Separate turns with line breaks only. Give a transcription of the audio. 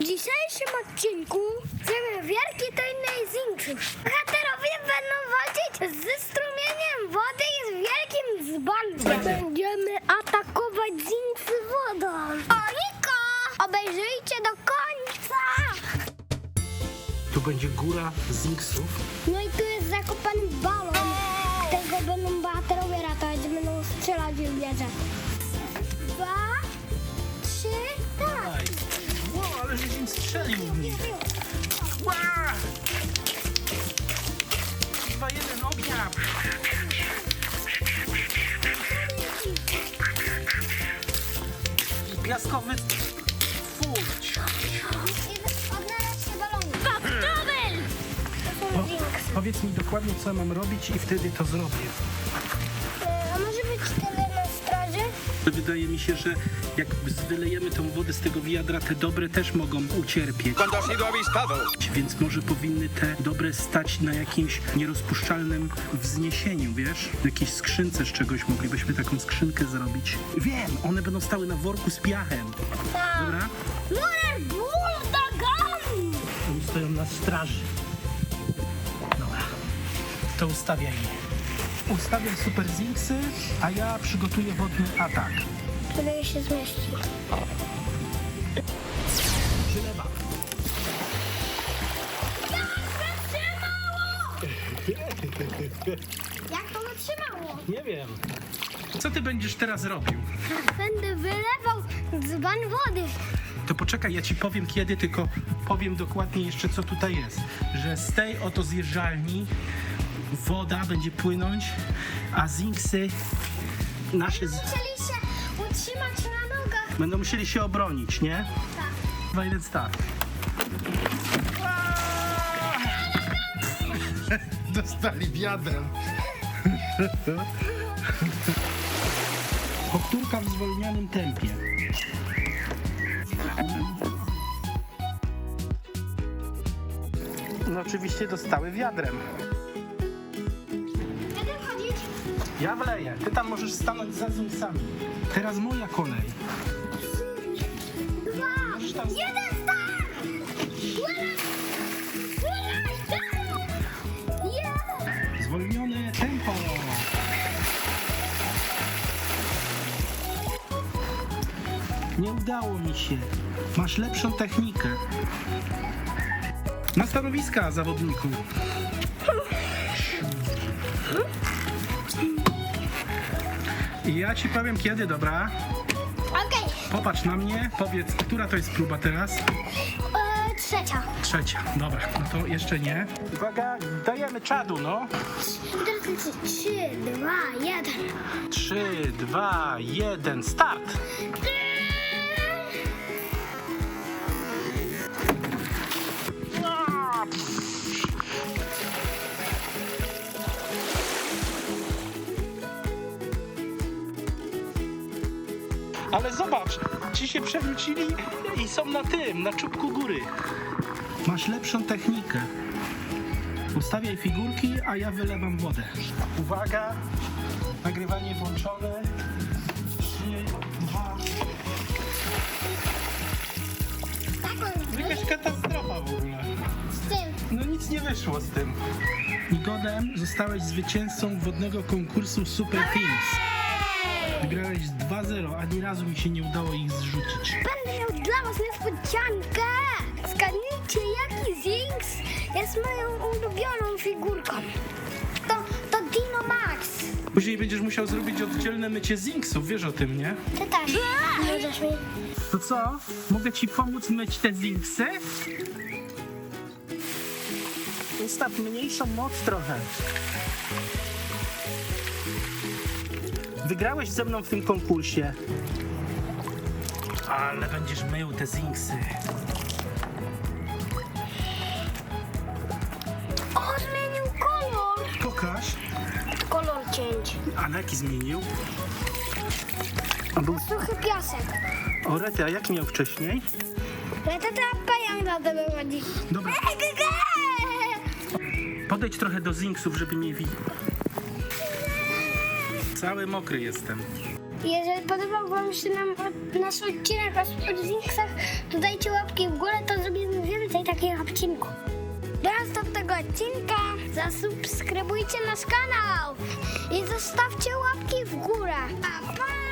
W dzisiejszym odcinku zrobimy wielki tajnej zinksów. Bohaterowie będą walczyć ze strumieniem wody i z wielkim dzbanem. Będziemy atakować zinksy wodą. Oliko! Obejrzyjcie do końca!
Tu będzie góra zinksów.
No i
strzelił w nich. Ła! Dwa, jeden, ognia! I piaskowy furć.
Odnalazł się.
Powiedz mi dokładnie, co mam robić i wtedy to zrobię. Wydaje mi się, że jak wylejemy tą wodę z tego wiadra, te dobre też mogą ucierpieć. Więc może powinny te dobre stać na jakimś nierozpuszczalnym wzniesieniu, wiesz? W jakiejś skrzynce z czegoś moglibyśmy taką skrzynkę zrobić. Wiem, one będą stały na worku z piachem. Dobra?
Numer Buldagan!
Oni stoją na straży. Dobra. To ustawiaj je. Ustawiam super zinksy, a ja przygotuję wodny atak.
Który się zmieści.
Przylewam.
Jak to wytrzymało?
Nie wiem. Co ty będziesz teraz robił?
Będę wylewał dzban wody.
To poczekaj, ja ci powiem kiedy, tylko powiem dokładnie jeszcze co tutaj jest. Że z tej oto zjeżdżalni woda będzie płynąć, a zinksy nasze z...
Musieli się utrzymać na nogach.
będą musieli się obronić, nie?
Tak.
Jeden, start. Dostali wiadrem. Powtórka w zwolnionym tempie. No oczywiście dostały wiadrem. Ja wleję. Ty tam możesz stanąć za zumsami. Teraz moja kolej.
Dwa.
Możesz tam...
Jeden start! Płynę! Yeah!
Zwolnione tempo. Nie udało mi się. Masz lepszą technikę. Na stanowiska zawodniku. I ja ci powiem kiedy, dobra?
Okej.
Popatrz na mnie, powiedz, która to jest próba teraz?
E, Trzecia.
Trzecia. Dobra, no to jeszcze nie. Uwaga, dajemy czadu, no.
Trzy, dwa, jeden.
3, 2, 1, start! Ale zobacz, ci się przewrócili i są na tym, na czubku góry. Masz lepszą technikę. Ustawiaj figurki, a ja wylewam wodę. Uwaga, nagrywanie włączone. 3, 2.
Taką
Jakaś katastrofa w ogóle.
z tym.
No nic nie wyszło z tym. Nikodem, zostałeś zwycięzcą wodnego konkursu Super Teams. Wygrałeś 2-0, ani razu mi się nie udało ich zrzucić.
Będę miał dla was niespodziankę. Zgadnijcie, jaki Zinx jest moją ulubioną figurką. To, to Dino Max.
Później będziesz musiał zrobić oddzielne mycie zinksów, wiesz o tym, nie?
Ty też. Możesz mi...
To co? Mogę ci pomóc myć te zinksy? Ustaw mniejszą moc trochę. Wygrałeś ze mną w tym konkursie. Ale będziesz mył te zinksy.
O, zmienił kolor.
Pokaż.
Kolor cięć.
A na jaki zmienił? A był...
Suchy piasek.
O, Rety, a jak miał wcześniej?
Ale to ta pająk na tebe chodzi.
Dobra, podejdź trochę do zinksów, żeby mnie widzieć. Cały mokry jestem.
Jeżeli podobał Wam się nam nasz odcinek o Spotzinksach, to dajcie łapki w górę, to zrobimy więcej takich odcinków. Do następnego odcinka zasubskrybujcie nasz kanał i zostawcie łapki w górę. Pa, pa!